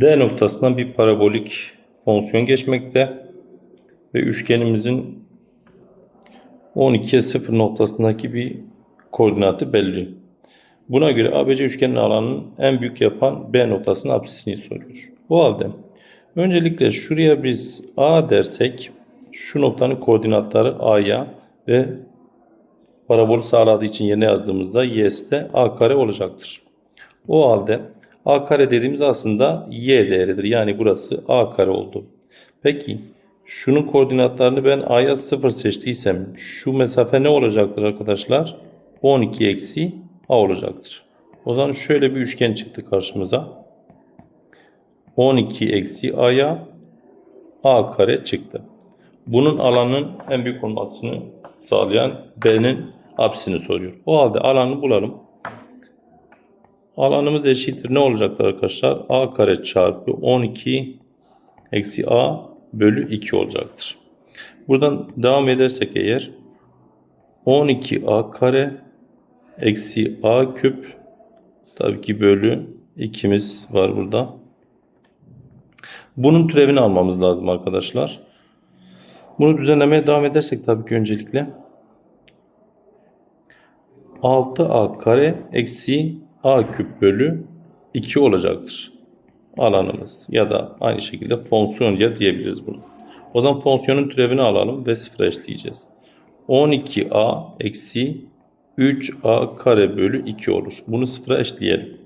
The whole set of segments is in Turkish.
D noktasından bir parabolik fonksiyon geçmekte ve üçgenimizin 12'ye 0 noktasındaki bir koordinatı belli. Buna göre ABC üçgenin alanının en büyük yapan B noktasının apsisini soruyor. O halde öncelikle şuraya biz A dersek şu noktanın koordinatları A'ya ve parabolü sağladığı için yerine yazdığımızda y'de A kare olacaktır. O halde A kare dediğimiz aslında y değeridir. Yani burası A kare oldu. Peki şunun koordinatlarını ben A'ya 0 seçtiysem şu mesafe ne olacaktır arkadaşlar? 12 eksi A olacaktır. O zaman şöyle bir üçgen çıktı karşımıza. 12 eksi A'ya A kare çıktı. Bunun alanın en büyük olmasını sağlayan B'nin apsisini soruyor. O halde alanı bulalım. Alanımız eşittir. Ne olacaktır arkadaşlar? A kare çarpı 12 eksi A bölü 2 olacaktır. Buradan devam edersek eğer 12A kare eksi A küp tabii ki bölü 2'miz var burada. Bunun türevini almamız lazım arkadaşlar. Bunu düzenlemeye devam edersek tabii ki öncelikle 6a kare eksi a küp bölü 2 olacaktır. Alanımız ya da aynı şekilde fonksiyon ya diyebiliriz bunu. O zaman fonksiyonun türevini alalım ve sıfıra eşitleyeceğiz. 12a eksi 3a kare bölü 2 olur. Bunu sıfıra eşitleyelim.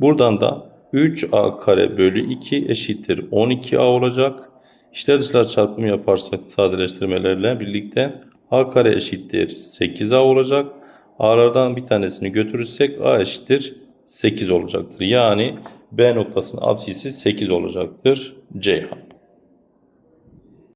Buradan da 3a kare bölü 2 eşittir 12a olacak. İşler dışlar çarpımı yaparsak sadeleştirmelerle birlikte a kare eşittir 8a olacak. A'lardan bir tanesini götürürsek a eşittir 8 olacaktır. Yani B noktasının absisi 8 olacaktır. Ceyhan.